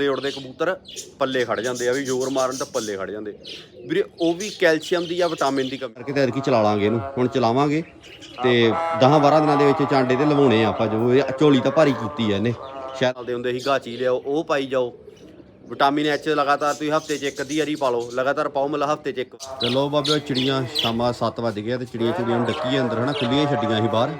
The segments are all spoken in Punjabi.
ਦੇ ਉੜਦੇ ਕਬੂਤਰ ਪੱਲੇ ਖੜ ਜਾਂਦੇ ਆ ਵੀ ਜ਼ੋਰ ਮਾਰਨ ਤਾਂ ਪੱਲੇ ਖੜ ਜਾਂਦੇ। ਵੀਰੇ ਉਹ ਵੀ ਕੈਲਸ਼ੀਅਮ ਦੀ ਜਾਂ ਵਿਟਾਮਿਨ ਦੀ ਕਮੀ। ਕਰਕੇ ਤੇ ਐਤਕੀ ਚਲਾ ਲਾਂਗੇ ਇਹਨੂੰ ਹੁਣ ਚਲਾਵਾਂਗੇ। ਤੇ 10-12 ਦਿਨਾਂ ਦੇ ਵਿੱਚ ਚਾਂਡੇ ਤੇ ਲਵਾਉਣੇ ਆ ਆਪਾਂ ਜੋ ਇਹ ਝੋਲੀ ਤਾਂ ਭਾਰੀ ਕੀਤੀ ਆ ਇਹਨੇ। ਸ਼ਾਇਦ ਚੱਲਦੇ ਹੁੰਦੇ ਸੀ ਗਾਚੀ ਲਿਆਓ ਉਹ ਪਾਈ ਜਾਓ। ਵਿਟਾਮਿਨ ਐਚ ਲਗਾਤਾਰ ਤੁਸੀਂ ਹਫ਼ਤੇ 'ਚ ਇੱਕ ਅੱਧੀ ਵਾਰੀ ਪਾ ਲਓ ਲਗਾਤਾਰ ਪਾਓ ਮਤਲਬ ਹਫ਼ਤੇ 'ਚ ਇੱਕ ਚਲੋ ਬਾਬੇ ਚਿੜੀਆਂ ਸ਼ਾਮਾਂ 7 ਵਜ ਗਏ ਤੇ ਚਿੜੀਆਂ ਚਿੜੀਆਂ ਨੂੰ ਡੱਕੀ ਅੰਦਰ ਹਨਾ? ਖੁੱਲੀਆਂ ਛੱਡੀਆਂ ਸੀ ਬਾਹਰ।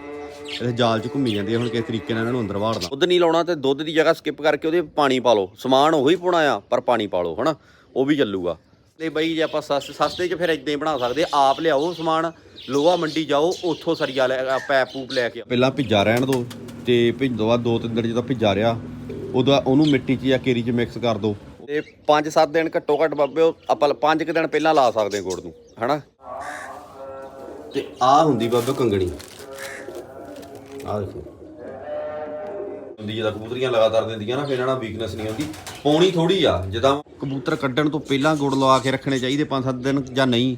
ਇਹ ਜਾਲ 'ਚ ਘੁੰਮੀ ਜਾਂਦੀਆਂ ਹੁਣ ਕਿਸ ਤਰੀਕੇ ਨਾਲ ਇਹਨਾਂ ਨੂੰ ਅੰਦਰ ਵਾੜਨਾ। ਦੁੱਧ ਨਹੀਂ ਲਾਉਣਾ ਤੇ ਦੁੱਧ ਦੀ ਜਗ੍ਹਾ ਸਕਿਪ ਕਰਕੇ ਉਹਦੇ ਪਾਣੀ ਪਾ ਲਓ। ਸਮਾਨ ਉਹੀ ਪਾਉਣਾ ਆ ਪਰ ਪਾਣੀ ਪਾ ਲਓ ਹਨਾ? ਉਹ ਵੀ ਚੱਲੂਗਾ। ਤੇ ਬਈ ਜੇ ਆਪਾਂ ਸਸ- ਸਸਤੇ 'ਚ ਫਿਰ ਇਦਾਂ ਹੀ ਬਣਾ ਸਕਦੇ ਆਪ ਲਿਆਓ ਸਮਾਨ ਲੋਹਾ ਮੰਡੀ ਜਾਓ ਉੱਥੋਂ ਸਰੀਆ ਲੈ ਅ, ਪੈਪ ਪੂਪ ਲੈ ਕੇ ਪਹਿਲਾਂ ਭਿੱਜਾ ਰਹਿਣ ਦਿਓ ਤੇ ਭਿੱਜ ਤੋਂ ਬਾਅਦ ਦੋ ਤਿੰਨ ਦਿਨ ਜਦੋਂ ਭਿੱਜਾ ਰਿਹਾ ਉਹਦਾ ਉਹਨੂੰ ਮਿੱਟੀ 'ਚ ਜਾਂ ਕੇਰੀ 'ਚ ਮਿਕਸ ਕਰ ਦਿਓ ਤੇ 5-7 ਦਿਨ ਘੱਟੋ ਘੱਟ ਬਾਬੇ ਆਪਾਂ 5 ਕੁ ਦਿਨ ਪਹਿਲਾਂ ਲਾ ਸਕਦੇ ਹਾਂ ਗੁੜ ਨੂੰ ਹਨਾ? ਤੇ ਆ ਹੁੰਦੀ ਬਾਬੇ ਕੰਗਣੀ। ਆ ਦੇਖੋ। ਹੁੰਦੀ ਜਿਹਦਾ ਕਬੂਤਰੀਆਂ ਲਗਾਤਾਰ ਦਿੰਦੀਆਂ ਨਾ, ਫਿਰ ਇਹਨਾਂ ਨਾਲ ਵੀਕਨੈਸ ਨਹੀਂ ਹੁੰਦੀ। ਪੌਣੀ ਥੋੜੀ ਆ, ਜਿੱਦਾਂ ਕਬੂਤਰ ਕੱਢਣ ਤੋਂ ਪਹਿਲਾਂ ਗੁੜ ਲਵਾ ਕੇ ਰੱਖਣੇ ਚਾਹੀਦੇ 5-7 ਦਿਨ ਜਾਂ ਨਹੀਂ।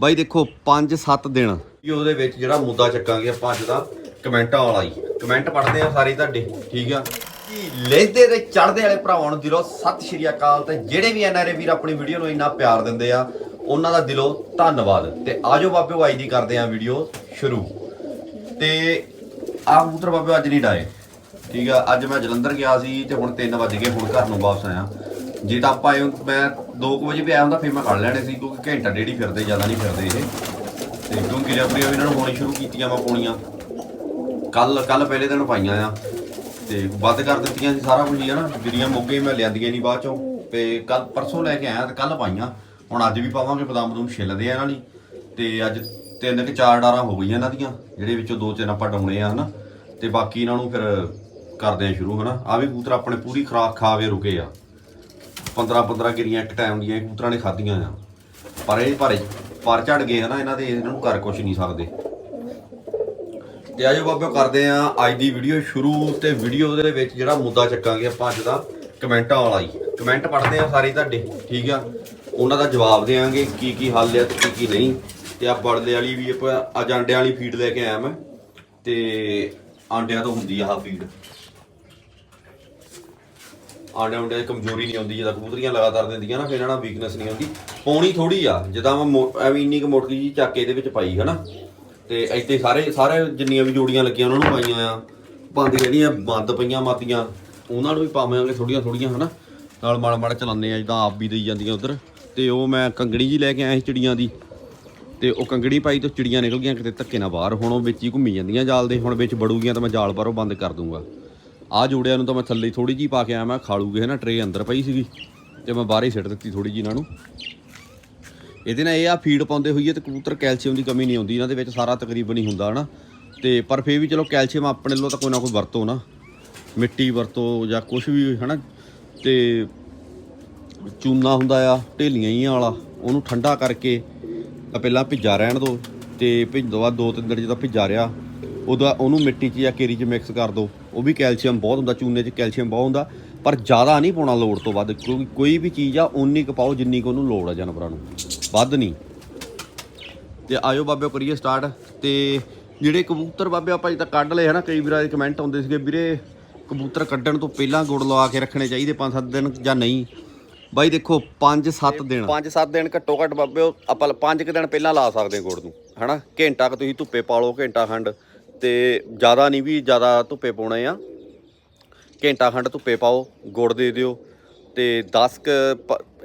ਬਾਈ ਦੇਖੋ 5-7 ਦਿਨ। ਉਹਦੇ ਵਿੱਚ ਜਿਹੜਾ ਮੁੱਦਾ ਚੱਕਾਂਗੇ ਆਪਾਂ ਅੱਜ ਦਾ, ਕਮੈਂਟਾਂ ਵਾਲਾ ਹੀ। ਕਮੈਂਟ ਪੜ੍ਹਦੇ ਆ ਸਾਰੇ ਤੁਹਾਡੇ, ਠੀਕ ਆ? ਜੀ ਲੈਦੇ ਤੇ ਚੜਦੇ ਵਾਲੇ ਭਰਾਵਾਂ ਨੂੰ ਦਿਲੋਂ ਸਤਿ ਸ਼੍ਰੀ ਅਕਾਲ ਤੇ ਜਿਹੜੇ ਵੀ ਐਨਆਰਏ ਵੀਰ ਆਪਣੀ ਵੀਡੀਓ ਨੂੰ ਇੰਨਾ ਪਿਆਰ ਦਿੰਦੇ ਆ, ਉਹਨਾਂ ਦਾ ਦਿਲੋਂ ਧੰਨਵਾਦ। ਤੇ ਆਜੋ ਬਾਬਿਓ ਅੱਜ ਦੀ ਕਰਦੇ ਆ ਵੀਡੀਓ ਸ਼ੁਰੂ। ਤੇ ਆ ਕਬੂਤਰ ਬਾਬੇ ਅੱਜ ਨਹੀਂ ਡਾਏ। ਠੀਕ ਆ, ਅੱਜ ਮੈਂ ਜਲੰਧਰ ਗਿਆ ਸੀ ਤੇ ਹੁਣ 3 ਵਜ ਗਏ, ਹੁਣ ਘਰ ਨੂੰ ਵਾਪਸ ਆਇਆ। ਜੇ ਤਾਂ ਆਪਾਂ ਆਏ ਮੈਂ 2 ਵਜੇ ਵੀ ਆਇਆ ਹੁੰਦਾ, ਫਿਰ ਮੈਂ ਕੱਢ ਲੈਣੇ ਸੀ, ਕਿਉਂਕਿ ਘੰਟਾ ਡੇਢ ਹੀ ਫਿਰਦੇ, ਜ਼ਿਆਦਾ ਨਹੀਂ ਫਿਰਦੇ ਇਹ। ਤੇ ਕਿਉਂਕਿ ਰੈਫਰੀਆਂ ਵੀ ਇਹਨਾਂ ਨੂੰ ਹੋਣੀ ਸ਼ੁਰੂ ਕੀਤੀਆਂ ਵਾ ਪਾਉਣੀਆਂ ਕੱਲ ਕੱਲ ਪਹਿਲੇ ਦਿਨ ਪਾਈਆਂ ਆ। ਤੇ ਵੱਧ ਕਰ ਦਿੱਤੀਆਂ ਸੀ ਸਾਰਾ ਕੁਝ ਹੀ, ਹਨਾ? ਜਿਹੜੀਆਂ ਮੋਗੇ ਮੈਂ ਲਿਆਂਦੀਆਂ ਨਹੀਂ ਬਾਅਦ ਚੋਂ। ਤੇ ਕੱਲ ਪਰਸੋਂ ਲੈ ਕੇ ਆਇਆ ਤੇ ਕੱਲ ਪਾਈਆਂ। ਹੁਣ ਅੱਜ ਵੀ ਪਾਵਾਂਗੇ ਬਦਾਮ ਬਦੂਮ ਛਿੱਲਦੇ ਆ ਇਹਨਾਂ ਲਈ। ਤੇ ਅੱਜ ਤਿੰਨ ਕਿ ਚਾਰ ਡਾਰਾਂ ਹੋ ਗਈਆਂ ਇਹਨਾਂ ਦੀਆਂ, ਜਿਹੜੇ ਵਿੱਚੋਂ ਦੋ ਤਿੰਨ ਆਪਾਂ ਡਾਉਣੇ ਆ, ਹਨਾ? ਤੇ ਬਾਕੀ ਇਹਨਾਂ ਨੂੰ ਫਿਰ ਕਰਦੇ ਆ ਸ਼ੁਰੂ, ਹਨਾ? ਆ ਵੀ ਕਬੂਤਰ ਆਪਣੇ ਪੂਰੀ ਖੁਰਾਕ ਖਾ ਕੇ ਰੁਕੇ ਆ। 15 15 ਗਿਰੀਆਂ ਇੱਕ ਟਾਈਮ ਦੀਆਂ ਇਹ ਕਬੂਤਰਾਂ ਨੇ ਖਾਧੀਆਂ ਆ। ਪਰ ਇਹ ਭਾਰੇ ਪਰ ਝੜ ਗਏ, ਹਨਾ? ਇਹਨਾਂ ਦੇ ਇਹਨਾਂ ਨੂੰ ਕਰ ਕੁਛ ਨਹੀਂ ਸਕਦੇ। ਤੇ ਆਜੋ ਬਾਬਿਓ, ਕਰਦੇ ਆ ਅੱਜ ਦੀ ਵੀਡੀਓ ਸ਼ੁਰੂ। ਤੇ ਵੀਡੀਓ ਦੇ ਵਿੱਚ ਜਿਹੜਾ ਮੁੱਦਾ ਚੱਕਾਂਗੇ ਆਪਾਂ ਅੱਜ ਦਾ, ਕਮੈਂਟਾਂ ਵਾਲਾ ਹੀ। ਕਮੈਂਟ ਪੜ੍ਹਦੇ ਆ ਸਾਰੇ ਤੁਹਾਡੇ, ਠੀਕ ਆ? ਉਹਨਾਂ ਦਾ ਜਵਾਬ ਦੇਵਾਂਗੇ, ਕੀ ਕੀ ਹੱਲ ਆ ਤੇ ਕੀ ਕੀ ਨਹੀਂ। ਤੇ ਆ ਬੜਲੇ ਵਾਲੀ ਵੀ ਆਪਾਂ, ਅੱਜ ਆਂਡਿਆਂ ਵਾਲੀ ਫੀਡ ਲੈ ਕੇ ਆਇਆ ਮੈਂ, ਤੇ ਆਂਡਿਆਂ ਤੋਂ ਹੁੰਦੀ ਆ ਆਹ ਫੀਡ ਆਂਡੇ ਉਂਡੇ ਦੀ ਕਮਜ਼ੋਰੀ ਨਹੀਂ ਆਉਂਦੀ, ਜਦੋਂ ਕਬੂਤਰੀਆਂ ਲਗਾਤਾਰ ਦਿੰਦੀਆਂ ਨਾ, ਫਿਰ ਇਹਨਾਂ ਨਾਲ ਵੀਕਨੈਸ ਨਹੀਂ ਆਉਂਦੀ। ਪੌਣੀ ਥੋੜੀ ਆ, ਜਿੱਦਾਂ ਮੈਂ ਮੋ- ਐਵੇਂ ਇੰਨੀ ਕੁ ਮੋਟਰੀ ਜੀ ਚੱਕ ਕੇ ਇਹਦੇ ਵਿੱਚ ਪਾਈ, ਹਨਾ? ਤੇ ਇੱਥੇ ਸਾਰੇ ਸਾਰੇ ਜਿੰਨੀਆਂ ਵੀ ਜੋੜੀਆਂ ਲੱਗੀਆਂ, ਉਹਨਾਂ ਨੂੰ ਪਾਈਆਂ ਆ। ਬੰਦ ਜਿਹੜੀਆਂ ਬੰਦ ਪਈਆਂ, ਮਾਤੀਆਂ, ਉਹਨਾਂ ਨੂੰ ਵੀ ਪਾਵਾਂਗੇ ਥੋੜੀਆਂ ਥੋੜੀਆਂ ਹਨਾ? ਨਾਲ ਮਾੜਾ ਮਾੜਾ ਚਲਾਉਂਦੇ ਆ, ਜਿੱਦਾਂ ਆਪ ਵੀ ਦੇਈ ਜਾਂਦੀਆਂ ਉਧਰ। ਤੇ ਉਹ ਮੈਂ ਕੰਗਣੀ ਜੀ ਲੈ ਕੇ ਆਇਆ ਸੀ ਚਿੜੀਆਂ ਦੀ। ਤੇ ਉਹ ਕੰਗਣੀ ਪਾਈ ਤੋਂ ਚਿੜੀਆਂ ਨਿਕਲ ਗਈਆਂ, ਕਿਤੇ ਧੱਕੇ ਨਾਲ ਬਾਹਰ ਹੁਣ ਉਹ ਵਿੱਚ ਹੀ ਘੁੰਮੀ ਜਾਂਦੀਆਂ ਜਾਲ ਦੇ, ਹੁਣ ਵਿੱਚ ਬੜੂਗੀਆਂ ਤਾਂ ਮੈਂ ਜਾਲ ਬਾਹਰੋਂ ਬੰਦ ਕਰ ਦੂੰਗਾ। ਆ ਜੋੜਿਆਂ ਨੂੰ ਤਾਂ ਮੈਂ ਥੱਲੇ ਥੋੜੀ ਜੀ ਪਾ ਕੇ ਆਇਆ, ਮੈਂ ਖਾ ਲੂਗੇ ਨਾ ਟਰੇ ਅੰਦਰ ਪਈ ਸੀਗੀ ਤੇ ਮੈਂ ਬਾਹਰ ਹੀ ਸਿੱਟ ਦਿੱਤੀ ਥੋੜੀ ਜੀ ਇਹਨਾਂ ਨੂੰ। ਇਹਦੇ ਨਾਲ ਇਹ ਆ ਫੀਡ ਪਾਉਂਦੇ ਹੋਈਏ ਤੇ ਕਬੂਤਰ ਕੈਲਸ਼ੀਅਮ ਦੀ ਕਮੀ ਨਹੀਂ ਆਉਂਦੀ, ਇਹਨਾਂ ਦੇ ਵਿੱਚ ਸਾਰਾ ਤਕਰੀਬਨ ਹੀ ਹੁੰਦਾ ਹਨਾ। ਤੇ ਪਰ ਫੇਰ ਵੀ ਚਲੋ ਕੈਲਸ਼ੀਅਮ ਆਪਣੇ ਵੱਲੋਂ ਤਾਂ ਕੋਈ ਨਾ ਕੋਈ ਵਰਤੋ ਨਾ, ਮਿੱਟੀ ਵਰਤੋ ਜਾਂ ਕੁਝ ਵੀ ਹਨਾ। ਤੇ ਚੂਨਾ ਹੁੰਦਾ ਆ, ਢੇਲੀਆਂ ਹੀ ਵਾਲਾ, ਉਹਨੂੰ ਠੰਡਾ ਕਰਕੇ ਪਹਿਲਾਂ ਭਿੱਜਾ ਰਹਿਣ ਦਿਓ ਤੇ ਭਿੱਜਣ ਤੋਂ ਬਾਅਦ ਦੋ ਤਿੰਨ ਦਿਨ ਜਦੋਂ ਭਿੱਜਾ ਰਿਹਾ, ਉਹਦਾ ਉਹਨੂੰ ਮਿੱਟੀ 'ਚ ਜਾਂ ਕੇਰੀ 'ਚ ਮਿਕਸ ਕਰ ਦਿਓ ਉਹ ਵੀ ਕੈਲਸ਼ੀਅਮ ਬਹੁਤ ਹੁੰਦਾ, ਚੂਨੇ 'ਚ ਕੈਲਸ਼ੀਅਮ ਬਹੁਤ ਹੁੰਦਾ, ਪਰ ਜ਼ਿਆਦਾ ਨਹੀਂ ਪਾਉਣਾ ਲੋੜ ਤੋਂ ਵੱਧ, ਕਿਉਂਕਿ ਕੋਈ ਵੀ ਚੀਜ਼ ਆ ਉਨੀ ਕੁ ਪਾਓ ਜਿੰਨੀ ਕੁ ਉਹਨੂੰ ਲੋੜ ਆ ਜਾਨਵਰਾਂ ਨੂੰ। ਵੱਧ ਨਹੀਂ। ਤੇ ਆਇਓ ਬਾਬੇ ਕਰੀਏ ਸਟਾਰਟ ਤੇ ਜਿਹੜੇ ਕਬੂਤਰ ਬਾਬੇ ਆਪਾਂ ਅਜੇ ਤੱਕ ਕੱਢ ਲਏ ਹਨਾ, ਕਈ ਵਾਰ ਕਮੈਂਟ ਆਉਂਦੇ ਸੀਗੇ, ਵੀਰੇ ਕਬੂਤਰ ਕੱਢਣ ਤੋਂ ਪਹਿਲਾਂ ਗੁੜ ਲਵਾ ਕੇ ਰੱਖਣੇ ਚਾਹੀਦੇ 5-7 ਦਿਨ ਜਾਂ ਨਹੀਂ। ਬਾਈ ਦੇਖੋ 5-7 ਦਿਨ। 5-7 ਦਿਨ ਘੱਟੋ ਘੱਟ ਬਾਬੇ ਉਹ ਆਪਾਂ 5 ਦਿਨ ਪਹਿਲਾਂ ਲਾ ਸਕਦੇ ਗੁੜ ਨੂੰ ਹਨਾ? ਘੰਟਾ ਕੁ ਤੁਸੀਂ ਧੁੱਪੇ ਪਾ ਲਓ ਘੰਟਾ ਖੰਡ। ਤੇ ਜ਼ਿਆਦਾ ਨਹੀਂ ਵੀ ਜ਼ਿਆਦਾ ਧੁੱਪੇ ਪਾਉਣੇ ਆ। ਘੰਟਾ ਖੰਡ ਧੁੱਪੇ ਪਾਓ ਗੁੜ ਦੇ ਦਿਓ। ਤੇ 10 ਕ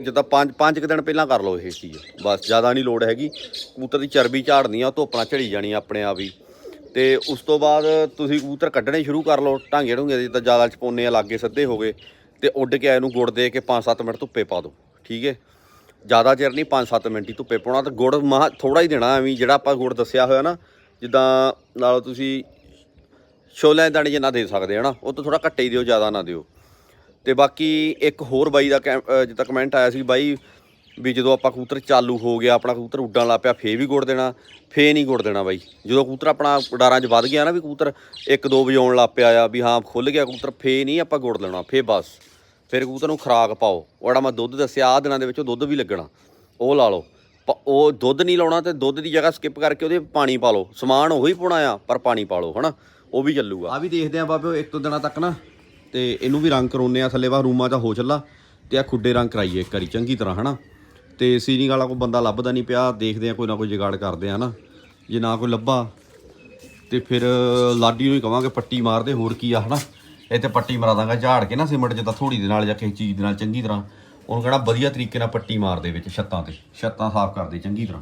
ਜਿੱਦਾਂ 5 5 ਦਿਨ ਪਹਿਲਾਂ ਕਰ ਲਓ ਇਹ ਚੀਜ਼। ਬਸ ਜ਼ਿਆਦਾ ਨਹੀਂ ਲੋੜ ਹੈਗੀ। ਕਬੂਤਰ ਦੀ ਚਰਬੀ ਝਾੜਨੀ ਆ ਧੁੱਪ ਨਾਲ ਝੜੀ ਜਾਣੀ ਆਪਣੇ ਆਪ ਹੀ। ਤੇ ਉਸ ਤੋਂ ਬਾਅਦ ਤੁਸੀਂ ਕਬੂਤਰ ਕੱਢਣੇ ਸ਼ੁਰੂ ਕਰ ਲਓ ਢਾਂਗੇ ਢੁੰਗੇ ਜਿੱਦਾਂ ਜ਼ਿਆਦਾ ਚਪੋਨੇ ਆ ਲਾਗੇ ਸਿੱਧੇ ਹੋ ਗਏ। ਤੇ ਉੱਡ ਕੇ ਆਏ ਨੂੰ ਗੁੜ ਦੇ ਕੇ 5-7 ਮਿੰਟ ਧੁੱਪੇ ਪਾ ਦਿਓ ਠੀਕ ਹੈ ਜ਼ਿਆਦਾ ਚਿਰ ਨਹੀਂ 5-7 ਮਿੰਟ ਹੀ ਧੁੱਪੇ ਪਾਉਣਾ ਤੇ ਗੁੜ ਮਹਾ ਥੋੜਾ ਹੀ ਦੇਣਾ ਐਵੇਂ ਜਿਹੜਾ ਆਪਾਂ ਗੁੜ ਦੱਸਿਆ ਹੋਇਆ ਨਾ, ਜਿੱਦਾਂ ਨਾਲੋਂ ਤੁਸੀਂ ਛੋਲਿਆਂ ਦਾਣੇ ਜਿੰਨਾ ਦੇ ਸਕਦੇ ਹਨਾ ਉਹ ਤੋਂ ਥੋੜਾ ਘੱਟੇ ਹੀ ਦਿਓ, ਜ਼ਿਆਦਾ ਨਾ ਦਿਓ। ਤੇ ਬਾਕੀ ਇੱਕ ਹੋਰ ਬਾਈ ਦਾ ਕੈਮ- ਜਿੱਦਾਂ ਕਮੈਂਟ ਆਇਆ ਸੀ ਬਾਈ ਵੀ ਜਦੋਂ ਆਪਾਂ ਕਬੂਤਰ ਚਾਲੂ ਹੋ ਗਿਆ, ਆਪਣਾ ਕਬੂਤਰ ਉੱਡਣ ਲੱਗ ਪਿਆ ਫੇ ਵੀ ਗੁੜ ਦੇਣਾ ਫੇ ਨਹੀਂ ਗੁੜ ਦੇਣਾ ਬਾਈ। ਜਦੋਂ ਕਬੂਤਰ ਆਪਣਾ ਡਾਰਾਂ 'ਚ ਵੱਧ ਗਿਆ ਨਾ ਵੀ ਕਬੂਤਰ ਇੱਕ ਦੋ ਵਜਾਉਣ ਲੱਗ ਪਿਆ ਆ ਵੀ ਹਾਂ, ਖੁੱਲ ਗਿਆ ਕਬੂਤਰ ਫੇ ਨਹੀਂ ਆਪਾਂ ਗੁੜ ਲੈਣਾ ਫੇ ਬਸ। ਫਿਰ ਕਬੂਤਰ ਨੂੰ ਖੁਰਾਕ ਪਾਓ। ਉਹ ਮੈਂ ਦੁੱਧ ਦੱਸਿਆ ਆ ਦਿਨਾਂ ਦੇ ਵਿੱਚ ਉਹ ਦੁੱਧ ਵੀ ਲੱਗਣਾ। ਉਹ ਲਾ ਲਓ। ਪ- ਉਹ ਦੁੱਧ ਨਹੀਂ ਲਾਉਣਾ ਤੇ ਦੁੱਧ ਦੀ ਜਗ੍ਹਾ ਸਕਿਪ ਕਰਕੇ ਉਹਦੇ ਪਾਣੀ ਪਾ ਲਓ। ਸਮਾਨ ਉਹੀ ਪਾਉਣਾ ਆ, ਪਰ ਪਾਣੀ ਪਾ ਲਓ, ਹਨਾ? ਉਹ ਵੀ ਚੱਲੂਗਾ। ਆ ਵੀ ਦੇਖਦੇ ਆ ਬਾਬੇ ਇੱਕ ਦੋ ਦਿਨਾਂ ਤੱਕ ਨਾ, ਤੇ ਇਹਨੂੰ ਵੀ ਰੰਗ ਕਰਾਉਨੇ ਆ, ਥੱਲੇ ਬਾ ਰੂਮਾਂ 'ਚ ਹੋ ਚੱਲਾ ਤੇ ਆ ਖੁੱਡੇ ਰੰਗ ਕਰਾਈਏ ਇੱਕ ਵਾਰੀ, ਚੰਗੀ ਤਰ੍ਹਾਂ, ਹਨਾ? ਤੇ ਸੀਲਿੰਗ ਵਾਲਾ ਕੋਈ ਬੰਦਾ ਲੱਭਦਾ ਨਹੀਂ ਪਿਆ, ਦੇਖਦੇ ਆ ਕੋਈ ਨਾ ਕੋਈ ਜੁਗਾੜ ਕਰਦੇ ਆ ਨਾ ਜੇ ਨਾ ਕੋਈ ਲੱਭਾ, ਤੇ ਫਿਰ ਲਾਡੀ ਨੂੰ ਹੀ ਕਵਾਂਗੇ ਪੱਟੀ ਮਾਰ ਦੇ, ਹੋਰ ਕੀ ਆ ਹਨਾ। ਇੱਥੇ ਪੱਟੀ ਮਰਾ ਦਾਂਗਾ, ਝਾੜ ਕੇ ਨਾ ਸਿਮਟ ਜਿੱਦਾਂ ਥੋੜੀ ਦੇ ਨਾਲ ਜਾਂ ਕਿਸੇ ਚੀਜ਼ ਦੇ ਨਾਲ ਚੰਗੀ ਤਰ੍ਹਾਂ। ਉਹਨੂੰ ਕਹਿਣਾ ਵਧੀਆ ਤਰੀਕੇ ਨਾਲ ਪੱਟੀ ਮਾਰ ਦੇ ਵਿੱਚ ਛੱਤਾਂ ਤੇ, ਛੱਤਾਂ ਸਾਫ਼ ਕਰ ਦੇ ਚੰਗੀ ਤਰ੍ਹਾਂ।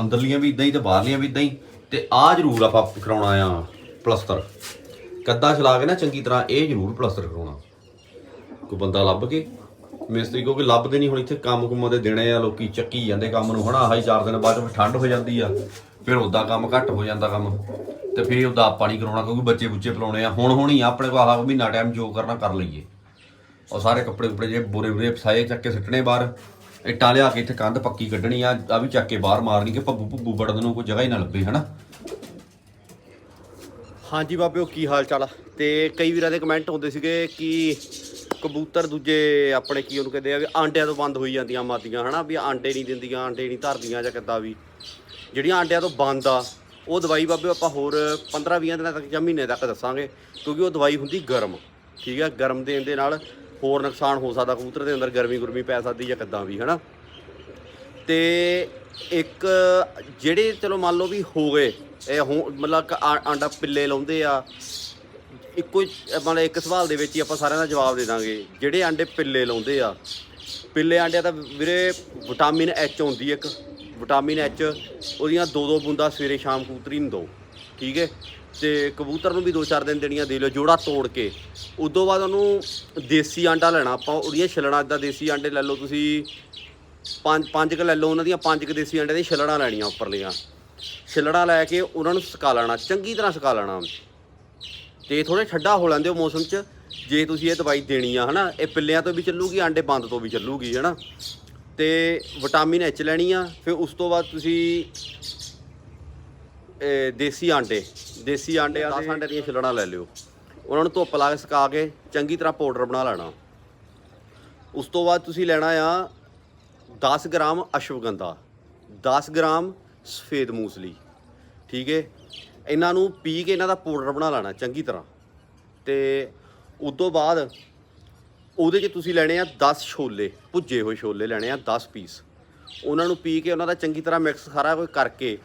ਅੰਦਰਲੀਆਂ ਵੀ ਇਦਾਂ ਹੀ ਤੇ ਬਾਹਰਲੀਆਂ ਵੀ ਇਦਾਂ ਹੀ, ਤੇ ਆ ਜ਼ਰੂਰ ਆਪਾਂ ਕਰਾਉਣਾ ਆ ਪਲਸਤਰ। ਕੱਦਾ ਚਲਾ ਕੇ ਨਾ ਚੰਗੀ ਤਰ੍ਹਾਂ ਇਹ ਜ਼ਰੂਰ ਪਲਸਤਰ ਕਰਾਉਣਾ। ਕੋਈ ਬੰਦਾ ਲੱਭ ਕੇ ਮਿਸਤਰੀ, ਕਿਉਂਕਿ ਲੱਭਦੇ ਨਹੀਂ ਹੁਣ ਇੱਥੇ ਕੰਮ ਕੁੰਮਾਂ ਦੇ ਦਿਨੇ ਆ, ਲੋਕੀ ਚੱਕੀ ਜਾਂਦੇ ਕੰਮ ਨੂੰ। ਹਨਾ ਆਹੀ ਚਾਰ ਦਿਨ ਬਾਅਦ ਵਿੱਚ ਠੰਡ ਹੋ ਜਾਂਦੀ ਆ, ਫਿਰ ਉਦਾਂ ਕੰਮ ਘੱਟ ਹੋ ਜਾਂਦਾ ਕੰਮ। ਤੇ ਫਿਰ ਉਹਦਾ ਆਪਾਂ ਨਹੀਂ ਕਰਾਉਣਾ, ਕਿਉਂਕਿ ਬੱਚੇ ਬੁੱਚੇ ਪਲਾਉਣੇ ਆ। ਹੁਣ ਹੁਣ ਹੀ ਆਪਣੇ ਕੋਲ ਆਹ ਮਹੀਨਾ ਟਾਈਮ ਜੋ ਕਰਨਾ ਕਰ ਲਈਏ। ਉਹ ਸਾਰੇ ਕੱਪੜੇ ਕੁਪੜੇ ਜੇ ਬੁਰੇ ਬੁਰੇ ਫਸਾਏ ਚੱਕ ਕੇ ਸਿੱਟਣੇ ਬਾਹਰ। ਇੱਟਾਂ ਲਿਆ ਕੇ ਇੱਥੇ ਕੰਧ ਪੱਕੀ ਕੱਢਣੀ ਆ ਆ ਵੀ ਚੱਕ ਕੇ ਬਾਹਰ ਮਾਰਨੀ ਕਿ ਭੱਬੂ ਭੁੱਬੂ ਵੜਨ ਨੂੰ ਕੋਈ ਜਗ੍ਹਾ ਹੀ ਨਾ ਲੱਭੇ, ਹਨਾ? ਹਾਂਜੀ ਬਾਬਿਓ, ਕੀ ਹਾਲ ਚਾਲ ਆ? ਤੇ ਕਈ ਵੀਰਾਂ ਦੇ ਕਮੈਂਟ ਹੁੰਦੇ ਸੀਗੇ ਕਿ ਕਬੂਤਰ ਦੂਜੇ ਆਪਣੇ ਕੀ ਉਹਨੂੰ ਕਹਿੰਦੇ ਆ ਵੀ ਆਂਡਿਆਂ ਤੋਂ ਬੰਦ ਹੋਈ ਜਾਂਦੀਆਂ ਮਾਦੀਆਂ ਹਨਾ? ਵੀ ਆਂਡੇ ਨਹੀਂ ਦਿੰਦੀਆਂ, ਆਂਡੇ ਨਹੀਂ ਧਰਦੀਆਂ ਜਾਂ ਕਿੱਦਾਂ ਵੀ। ਜਿਹੜੀਆਂ ਆਂਡਿਆਂ ਤੋਂ ਬੰਦ ਆ, ਉਹ ਦਵਾਈ ਬਾਬੇ ਆਪਾਂ ਹੋਰ 15-20 ਦਿਨਾਂ ਤੱਕ ਜਾਂ ਮਹੀਨੇ ਤੱਕ ਦੱਸਾਂਗੇ, ਕਿਉਂਕਿ ਉਹ ਦਵਾਈ ਹੁੰਦੀ ਗਰਮ, ਠੀਕ ਹੈ ਗਰਮ ਦੇਣ ਦੇ ਨਾਲ ਹੋਰ ਨੁਕਸਾਨ ਹੋ ਸਕਦਾ ਕਬੂਤਰ ਦੇ ਅੰਦਰ, ਗਰਮੀ ਗੁਰਮੀ ਪੈ ਸਕਦੀ ਜਾਂ ਕਿੱਦਾਂ ਵੀ, ਹਨਾ? ਤੇ ਇੱਕ ਜਿਹੜੇ ਚਲੋ ਮੰਨ ਲਓ ਵੀ ਹੋ ਗਏ, ਇਹ ਹੁਣ ਮਤਲਬ ਆਂਡਾ ਪਿੱਲੇ ਲਾਉਂਦੇ ਆ ਇੱਕੋ ਹੀ ਮਤਲਬ ਇੱਕ ਸਵਾਲ ਦੇ ਵਿੱਚ ਹੀ ਆਪਾਂ ਸਾਰਿਆਂ ਦਾ ਜਵਾਬ ਦੇ ਦਾਂਗੇ। ਜਿਹੜੇ ਆਂਡੇ ਪਿੱਲੇ ਲਾਉਂਦੇ ਆ, ਪਿੱਲੇ ਆਂਡਿਆਂ ਦਾ ਵੀਰੇ ਵਿਟਾਮਿਨ ਐਚ ਹੁੰਦੀ ਇੱਕ। ਵਿਟਾਮਿਨ ਐਚ ਉਹਦੀਆਂ ਦੋ ਦੋ ਬੂੰਦਾਂ ਸਵੇਰੇ ਸ਼ਾਮ ਕਬੂਤਰੀ ਨੂੰ ਦਿਓ ਠੀਕ ਹੈ? ਤੇ ਕਬੂਤਰ ਨੂੰ ਵੀ ਦੋ ਚਾਰ ਦਿਨ ਦੇਣੀਆਂ ਦੇ ਲਿਓ, ਜੋੜਾ ਤੋੜ ਕੇ। ਉਦੋਂ ਬਾਅਦ ਉਹਨੂੰ ਦੇਸੀ ਆਂਡਾ ਲੈਣਾ ਆਪਾਂ, ਉਹਦੀਆਂ ਛਿਲਣਾ ਇਦਾਂ ਦੇਸੀ ਆਂਡੇ ਲੈ ਲਓ ਤੁਸੀਂ। ਪੰਜ ਪੰਜ ਕ ਲੈ ਲਓ, ਉਹਨਾਂ ਦੀਆਂ ਪੰਜ ਕ ਦੇਸੀ ਅੰਡੇ ਦੀਆਂ ਛਿਲੜਾਂ ਲੈਣੀਆਂ ਉੱਪਰਲੀਆਂ। ਛਿਲੜਾਂ ਲੈ ਕੇ ਉਹਨਾਂ ਨੂੰ ਸੁਕਾ ਲੈਣਾ, ਚੰਗੀ ਤਰ੍ਹਾਂ ਸੁਕਾ ਲੈਣਾ ਤੇ ਥੋੜੇ ਠੰਡਾ ਹੋ ਲੈਂਦੇ ਹੋ ਮੌਸਮ 'ਚ ਜੇ ਤੁਸੀਂ ਇਹ ਦਵਾਈ ਦੇਣੀ ਆ ਹਨਾ ਇਹ ਪਿੱਲਿਆਂ ਤੋਂ ਵੀ ਚੱਲੂਗੀ ਆਂਡੇ ਬੰਦ ਤੋਂ ਵੀ ਚੱਲੂਗੀ ਹਨਾ। ਤੇ ਵਿਟਾਮਿਨ ਐਚ ਲੈਣੀ ਆ ਫਿਰ ਉਸ ਤੋਂ ਬਾਅਦ ਤੁਸੀਂ ਇਹ ਦੇਸੀ ਆਂਡੇ ਦੇਸੀ ਆਂਡੇ ਆ 10 ਆਂਡੇ ਦੀਆਂ ਛਿਲੜਾਂ ਲੈ ਲਿਓ। ਉਹਨਾਂ ਨੂੰ ਧੁੱਪ ਲਾ ਕੇ ਸੁਕਾ ਕੇ ਚੰਗੀ ਤਰ੍ਹਾਂ ਪਾਊਡਰ ਬਣਾ ਲੈਣਾ। ਉਸ ਤੋਂ ਬਾਅਦ ਤੁਸੀਂ ਲੈਣਾ ਆ 10 ਗ੍ਰਾਮ ਅਸ਼ਵਗੰਧਾ 10 ਗ੍ਰਾਮ ਸਫੇਦ ਮੂਸਲੀ ਠੀਕ ਹੈ ਇਹਨਾਂ ਨੂੰ ਪੀ ਕੇ ਇਹਨਾਂ ਦਾ ਪਾਊਡਰ ਬਣਾ ਲੈਣਾ ਚੰਗੀ ਤਰ੍ਹਾਂ। ਤੇ ਉਸ ਤੋਂ ਬਾਅਦ ਉਹਦੇ 'ਚ ਤੁਸੀਂ ਲੈਣੇ ਆ 10 ਛੋਲੇ, ਭੁੱਜੇ ਹੋਏ ਛੋਲੇ ਲੈਣੇ ਆ 10 ਪੀਸ। ਉਹਨਾਂ ਨੂੰ ਪੀ ਕੇ ਉਹਨਾਂ ਦਾ ਚੰਗੀ ਤਰ੍ਹਾਂ ਮਿਕਸ ਸਾਰਾ ਕੁਝ ਕਰਕੇ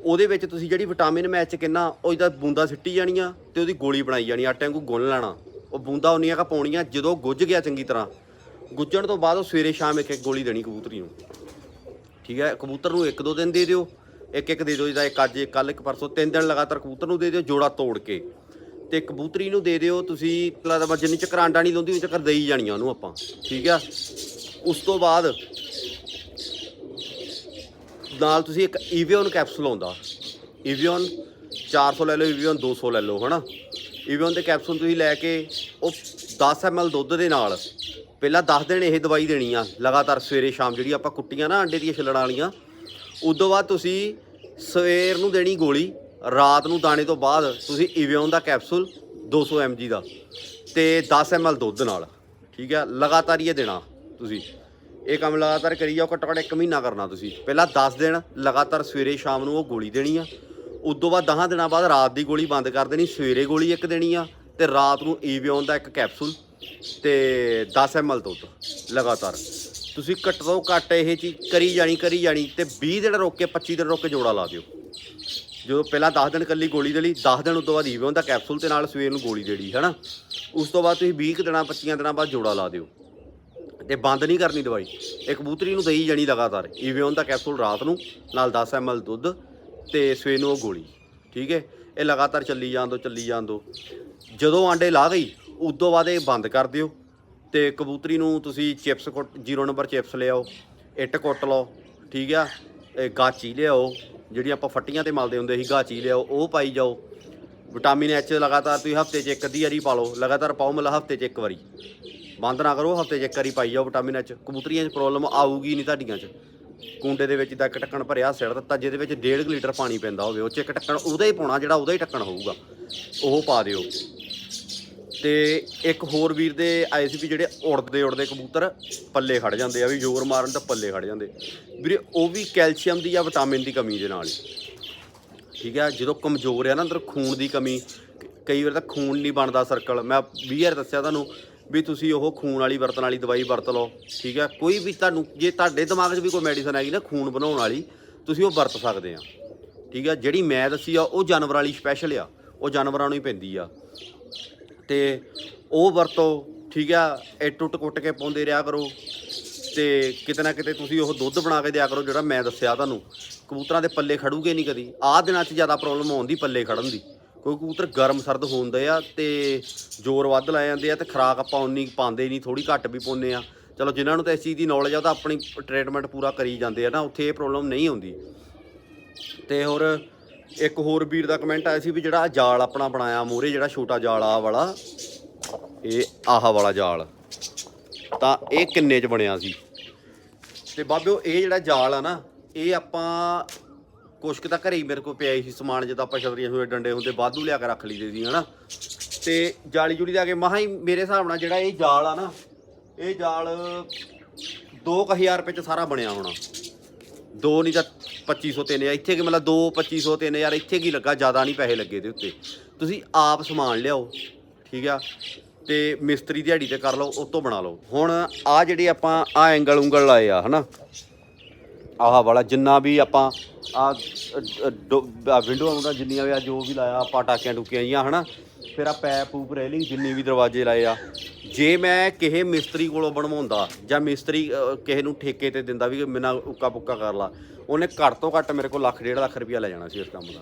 ਉਹਦੇ ਵਿੱਚ ਤੁਸੀਂ ਜਿਹੜੀ ਵਿਟਾਮਿਨ ਮੈਚ ਕਿੰਨਾ, ਉਹ ਇਹਦਾ ਬੂੰਦਾ ਸਿੱਟੀ ਜਾਣੀਆਂ ਤੇ ਉਹਦੀ ਗੋਲੀ ਬਣਾਈ ਜਾਣੀ, ਆਟੇ ਵਾਂਗੂ ਗੁੰਨ ਲੈਣਾ। ਉਹ ਬੂੰਦਾ ਉਨੀਆਂ ਕਾ ਪਾਉਣੀਆਂ, ਜਦੋਂ ਗੁੱਝ ਗਿਆ ਚੰਗੀ ਤਰ੍ਹਾਂ ਗੁੱਜਣ ਤੋਂ ਬਾਅਦ ਉਹ ਸਵੇਰੇ ਸ਼ਾਮ ਇੱਕ ਇੱਕ ਗੋਲੀ ਦੇਣੀ ਕਬੂਤਰੀ ਨੂੰ। ਠੀਕ ਹੈ, ਕਬੂਤਰ ਨੂੰ ਇੱਕ ਦੋ ਦਿਨ ਦੇ ਦਿਓ। ਇੱਕ ਇੱਕ ਦੇ ਦਿਓ ਜਿਹਦਾ ਇੱਕ ਅੱਜ, ਇੱਕ ਕੱਲ ਇੱਕ ਪਰਸੋਂ, ਤਿੰਨ ਦਿਨ ਲਗਾਤਾਰ ਕਬੂਤਰ ਨੂੰ ਦੇ ਦਿਓ, ਜੋੜਾ ਤੋੜ ਕੇ। ਤੇ ਕਬੂਤਰੀ ਨੂੰ ਦੇ ਦਿਓ, ਤੁਸੀਂ ਲੱਗਦਾ ਜਿੰਨੀ ਚੱਕਰ ਆਂਡਾ ਨਹੀਂ ਲਾਉਂਦੀ ਉਹ ਚੱਕਰ ਦੇਈ ਜਾਣੀਆਂ ਉਹਨੂੰ ਆਪਾਂ, ਠੀਕ ਆ? ਉਸ ਤੋਂ ਬਾਅਦ ਨਾਲ ਤੁਸੀਂ ਇੱਕ ਈਵੀਓਨ ਕੈਪਸੂਲ ਆਉਂਦਾ। ਈਵੀਓਨ 400 ਲੈ ਲਓ ਈਵੀਓਨ 200 ਲੈ ਲਓ, ਹਨਾ? ਈਵੀਓਨ ਦੇ ਕੈਪਸੂਲ ਤੁਸੀਂ ਲੈ ਕੇ ਉਹ 10 ml ਦੁੱਧ ਦੇ ਨਾਲ, ਪਹਿਲਾਂ 10 ਦਿਨ ਇਹ ਦਵਾਈ ਦੇਣੀ ਆ, ਲਗਾਤਾਰ ਸਵੇਰੇ ਸ਼ਾਮ ਜਿਹੜੀ ਆਪਾਂ ਕੁੱਟੀਆਂ ਨਾ ਅੰਡੇ ਦੀਆਂ, ਛਿੱਲੜਾਂ ਵਾਲੀਆਂ ਉਦੋਂ ਬਾਅਦ ਤੁਸੀਂ ਸਵੇਰ ਨੂੰ ਦੇਣੀ ਗੋਲੀ, ਰਾਤ ਨੂੰ ਦਾਣੇ ਤੋਂ ਬਾਅਦ ਤੁਸੀਂ ਈਵੀਓਨ ਦਾ ਕੈਪਸੂਲ 200 mg ਦਾ ਤੇ 10 ml ਦੁੱਧ ਨਾਲ, ਠੀਕ ਹੈ ਲਗਾਤਾਰ ਹੀ ਇਹ ਦੇਣਾ ਤੁਸੀਂ। ਇਹ ਕੰਮ ਲਗਾਤਾਰ ਕਰੀ ਜਾਓ, ਘੱਟੋ ਘੱਟ ਇੱਕ ਮਹੀਨਾ ਕਰਨਾ ਤੁਸੀਂ। ਪਹਿਲਾਂ 10 ਦਿਨ ਲਗਾਤਾਰ ਸਵੇਰੇ ਸ਼ਾਮ ਨੂੰ ਉਹ ਗੋਲੀ ਦੇਣੀ ਆ। ਉਦੋਂ ਬਾਅਦ 10 ਦਿਨਾਂ ਬਾਅਦ ਰਾਤ ਦੀ ਗੋਲੀ ਬੰਦ ਕਰ ਦੇਣੀ, ਸਵੇਰੇ ਗੋਲੀ ਇੱਕ ਦੇਣੀ ਆ ਤੇ ਰਾਤ ਨੂੰ ਈਵਿਓਨ ਦਾ ਇੱਕ ਕੈਪਸੂਲ ਤੇ 10 ml ਦੁੱਧ ਲਗਾਤਾਰ। ਤੁਸੀਂ ਘੱਟ ਤੋਂ ਘੱਟ ਇਹ ਚੀਜ਼ ਕਰੀ ਜਾਣੀ ਕਰੀ ਜਾਣੀ ਤੇ 20 ਦਿਨ ਰੋਕ ਕੇ 25 ਦਿਨ ਰੋਕ ਕੇ ਜੋੜਾ ਲਾ ਦਿਓ। ਜਦੋਂ ਪਹਿਲਾਂ 10 ਦਿਨ ਕੱਲੀ ਗੋਲੀ ਦੇ ਲਈ 10 ਦਿਨ ਉਦੋਂ ਬਾਅਦ ਈਵੀਓਨ ਦਾ ਕੈਪਸੂਲ ਤੇ ਨਾਲ ਸਵੇਰ ਨੂੰ ਗੋਲੀ ਦੇਣੀ, ਹੈਨਾ? ਉਸ ਤੋਂ ਬਾਅਦ ਤੁਸੀਂ 20 ਕੁ ਦਿਨਾਂ 25 ਦਿਨਾਂ ਬਾਅਦ ਜੋੜਾ ਲਾ ਦਿਓ। ਤੇ ਬੰਦ ਨਹੀਂ ਕਰਨੀ ਦਵਾਈ। ਇਹ ਕਬੂਤਰੀ ਨੂੰ ਦੇਈ ਜਾਣੀ ਲਗਾਤਾਰ। ਈਵੀਓਨ ਦਾ ਕੈਪਸੂਲ ਰਾਤ ਨੂੰ, ਨਾਲ 10 ml ਦੁੱਧ ਤੇ ਸਵੇਰ ਨੂੰ ਉਹ ਗੋਲੀ, ਠੀਕ ਹੈ ਇਹ ਲਗਾਤਾਰ ਚੱਲੀ ਜਾਣ ਦੋ, ਚੱਲੀ ਜਾਣ ਦੋ। ਜਦੋਂ ਆਂਡੇ ਲਾ ਗਈ, ਉਦੋਂ ਬਾਅਦ ਇਹ ਬੰਦ ਕਰ ਦਿਓ। ਤੇ ਕਬੂਤਰੀ ਨੂੰ ਤੁਸੀਂ ਚਿਪਸ ਕੁੱਟ 0 ਨੰਬਰ ਚਿਪਸ ਲਿਆਓ ਇੱਟ ਕੁੱਟ ਲਓ, ਠੀਕ ਆ? ਗਾਚੀ ਲਿਆਓ, ਜਿਹੜੀ ਆਪਾਂ ਫੱਟੀਆਂ ਤੇ ਮਲਦੇ ਹੁੰਦੇ ਸੀ, ਗਾਚੀ ਲਿਆਓ, ਉਹ ਪਾਈ ਜਾਓ। ਵਿਟਾਮਿਨ ਐਚ ਲਗਾਤਾਰ ਤੁਸੀਂ ਹਫ਼ਤੇ 'ਚ ਇੱਕ ਅੱਧੀ ਵਾਰੀ ਪਾ ਲਓ, ਲਗਾਤਾਰ ਪਾਓ ਮਤਲਬ ਹਫ਼ਤੇ 'ਚ ਇੱਕ ਵਾਰੀ। ਬੰਦ ਨਾ ਕਰੋ, ਹਫ਼ਤੇ 'ਚ ਇੱਕ ਵਾਰੀ ਪਾਈ ਜਾਓ ਵਿਟਾਮਿਨ ਐਚ ਕਬੂਤਰੀਆਂ 'ਚ ਪ੍ਰੋਬਲਮ ਆਊਗੀ ਨਹੀਂ ਤੁਹਾਡੀਆਂ 'ਚ। ਕੁੰਡੇ ਦੇ ਵਿੱਚ ਤਾਂ ਇੱਕ ਟੱਕਣ ਭਰਿਆ, ਸਿਰ ਦਿੱਤਾ, ਜਿਹਦੇ ਵਿੱਚ 1.5 ਲੀਟਰ ਪਾਣੀ ਪੈਂਦਾ ਹੋਵੇ, ਉਹ 'ਚ ਇੱਕ ਢੱਕਣ ਉਹਦਾ ਹੀ ਪਾਉਣਾ, ਜਿਹੜਾ ਉਹਦਾ ਹੀ ਢੱਕਣ ਹੋਊਗਾ, ਉਹ ਪਾ ਦਿਓ। ਤੇ ਇੱਕ ਹੋਰ ਵੀਰ ਦੇ ਆਏ ਸੀ ਵੀ ਜਿਹੜੇ ਉੜਦੇ ਉੜਦੇ ਕਬੂਤਰ ਪੱਲੇ ਖੜ ਜਾਂਦੇ ਆ, ਵੀ ਜ਼ੋਰ ਮਾਰਨ ਤਾਂ ਪੱਲੇ ਖੜ ਜਾਂਦੇ। ਵੀਰੇ, ਉਹ ਵੀ ਕੈਲਸ਼ੀਅਮ ਦੀ ਜਾਂ ਵਿਟਾਮਿਨ ਦੀ ਕਮੀ ਦੇ ਨਾਲ ਹੀ। ਠੀਕ ਹੈ ਜਦੋਂ ਕਮਜ਼ੋਰ ਆ ਨਾ ਅੰਦਰ ਖੂਨ ਦੀ ਕਮੀ, ਕਈ ਵਾਰ ਤਾਂ ਖੂਨ ਨਹੀਂ ਬਣਦਾ ਸਰਕਲ ਮੈਂ 20 ਵਾਰ ਦੱਸਿਆ ਤੁਹਾਨੂੰ ਵੀ ਤੁਸੀਂ ਉਹ ਖੂਨ ਵਾਲੀ ਵਰਤਣ ਵਾਲੀ ਦਵਾਈ ਵਰਤ ਲਓ, ਠੀਕ ਹੈ ਕੋਈ ਵੀ ਤੁਹਾਨੂੰ, ਜੇ ਤੁਹਾਡੇ ਦਿਮਾਗ 'ਚ ਵੀ ਕੋਈ ਮੈਡੀਸਨ ਹੈਗੀ ਨਾ ਖੂਨ ਬਣਾਉਣ ਵਾਲੀ, ਤੁਸੀਂ ਉਹ ਵਰਤ ਸਕਦੇ ਆ। ਠੀਕ ਹੈ ਜਿਹੜੀ ਮੈਂ ਦੱਸੀ ਆ, ਉਹ ਜਾਨਵਰ ਵਾਲੀ ਸਪੈਸ਼ਲ ਆ। ਉਹ ਜਾਨਵਰਾਂ ਨੂੰ ਹੀ ਪੈਂਦੀ ਆ। ਤੇ ਉਹ ਵਰਤੋ ਠੀਕ ਆ ਇਹ ਟੁੱਟ ਕੁੱਟ ਕੇ ਪਾਉਂਦੇ ਰਿਹਾ ਕਰੋ ਤੇ ਕਿਤੇ ਨਾ ਕਿਤੇ ਤੁਸੀਂ ਉਹ ਦੁੱਧ ਬਣਾ ਕੇ ਦਿਆ ਕਰੋ ਜਿਹੜਾ ਮੈਂ ਦੱਸਿਆ ਤੁਹਾਨੂੰ। ਕਬੂਤਰਾਂ ਦੇ ਪੱਲੇ ਖੜੂਗੇ ਨਹੀਂ ਕਦੀ। ਆਹ ਦਿਨਾਂ 'ਚ ਜ਼ਿਆਦਾ ਪ੍ਰੋਬਲਮ ਆਉਂਦੀ ਪੱਲੇ ਖੜਨ ਦੀ। ਕੋਈ ਕਬੂਤਰ ਗਰਮ ਸਰਦ ਹੁੰਦੇ ਆ ਤੇ ਜ਼ੋਰ ਵੱਧ ਲੈ ਜਾਂਦੇ ਆ ਤੇ ਖਰਾਕ ਆਪਾਂ ਉਨੀ ਪਾਉਂਦੇ ਨਹੀਂ ਥੋੜੀ ਘੱਟ ਵੀ ਪਾਉਂਦੇ ਆ। ਚਲੋ ਜਿਨ੍ਹਾਂ ਨੂੰ ਤਾਂ ਇਸ ਚੀਜ਼ ਦੀ ਨੌਲੇਜ ਆ, ਉਹ ਤਾਂ ਆਪਣੀ ਟ੍ਰੀਟਮੈਂਟ ਪੂਰਾ ਕਰੀ ਜਾਂਦੇ ਆ ਨਾ, ਉੱਥੇ ਇਹ ਪ੍ਰੋਬਲਮ ਨਹੀਂ ਆਉਂਦੀ। ਤੇ ਹੋਰ ਇੱਕ ਹੋਰ ਵੀਰ ਦਾ ਕਮੈਂਟ ਆਇਆ ਸੀ ਵੀ ਜਿਹੜਾ ਜਾਲ ਆਪਣਾ ਬਣਾਇਆ ਮੂਰੇ ਜਿਹੜਾ ਛੋਟਾ ਜਾਲ ਆ ਵਾਲਾ, ਇਹ ਆਹ ਵਾਲਾ ਜਾਲ। ਤਾਂ ਇਹ ਕਿੰਨੇ ਚ ਬਣਿਆ ਸੀ? ਤੇ ਬਾਬਿਓ, ਇਹ ਜਿਹੜਾ ਜਾਲ ਆ ਨਾ, ਇਹ ਆਪਾਂ ਕੁਛ ਕੁ ਤਾਂ ਘਰੇ ਹੀ ਮੇਰੇ ਕੋਲ ਪਿਆ ਹੀ ਸੀ ਸਮਾਨ, ਜਿੱਦਾਂ ਆਪਾਂ ਛਤਰੀਆਂ ਹੋਏ ਡੰਡੇ ਹੁੰਦੇ ਵਾਧੂ ਲਿਆ ਕੇ ਰੱਖ ਲਈਦੇ ਸੀ, ਹਨਾ? ਤੇ ਜਾਲੀ ਜੁਲੀ ਲਿਆ ਕੇ ਮਹਾ ਹੀ ਮੇਰੇ ਹਿਸਾਬ ਨਾਲ ਜਿਹੜਾ ਇਹ ਜਾਲ ਆ ਨਾ, ਇਹ ਜਾਲ 2000 ਰੁਪਏ ਚ ਸਾਰਾ ਬਣਿਆ ਹੋਣਾ। ਦੋ ਨਹੀਂ ਤਾਂ 2500 ਤਿੰਨ ਹਜ਼ਾਰ ਇੱਥੇ ਕਿ ਮਤਲਬ 2 2500 ਤਿੰਨ ਹਜ਼ਾਰ ਇੱਥੇ ਕੀ ਲੱਗਾ? ਜ਼ਿਆਦਾ ਨਹੀਂ ਪੈਸੇ ਲੱਗੇ ਦੇ ਉੱਤੇ। ਤੁਸੀਂ ਆਪ ਸਮਾਨ ਲਿਆਓ, ਠੀਕ ਆ? ਤੇ ਮਿਸਤਰੀ ਦਿਹਾੜੀ ਤੇ ਕਰ ਲਓ, ਉਹ ਤੋਂ ਬਣਾ ਲਓ। ਹੁਣ ਆ ਜਿਹੜੇ ਆਪਾਂ ਆ ਐਂਗਲ ਉਂਗਲ ਲਾਏ ਆ, ਹਨਾ? ਆਹ ਵਾਲਾ, ਜਿੰਨਾ ਵੀ ਆਪਾਂ ਆ ਵਿੰਡੋ ਆਉਂਦਾ ਜਿੰਨੀਆਂ ਵੀ ਆ, ਜੋ ਵੀ ਲਾਇਆ, ਆਪਾਂ ਟਾਕਿਆਂ ਟੁਕੀਆਂ ਜੀਆਂ ਹਨਾ? ਫਿਰ ਆ ਪੈਪ ਪੂਪ ਰੇਲਿੰਗ ਜਿੰਨੀ ਵੀ ਦਰਵਾਜ਼ੇ ਲਾਏ ਆ। ਜੇ ਮੈਂ ਕਿਸੇ ਮਿਸਤਰੀ ਕੋਲੋਂ ਬਣਵਾਉਂਦਾ ਜਾਂ ਮਿਸਤਰੀ ਅਹ, ਕਿਸੇ ਨੂੰ ਠੇਕੇ ਤੇ ਦਿੰਦਾ ਵੀ ਮੇਰਾ ਉੱਕਾ ਪੁੱਕਾ ਕਰ ਲਾ ਉਹਨੇ ਘੱਟ ਤੋਂ ਘੱਟ ਮੇਰੇ ਕੋਲ ਲੱਖ ਡੇਢ ਲੱਖ ਰੁਪਇਆ ਲੈ ਜਾਣਾ ਸੀ ਇਸ ਕੰਮ ਦਾ।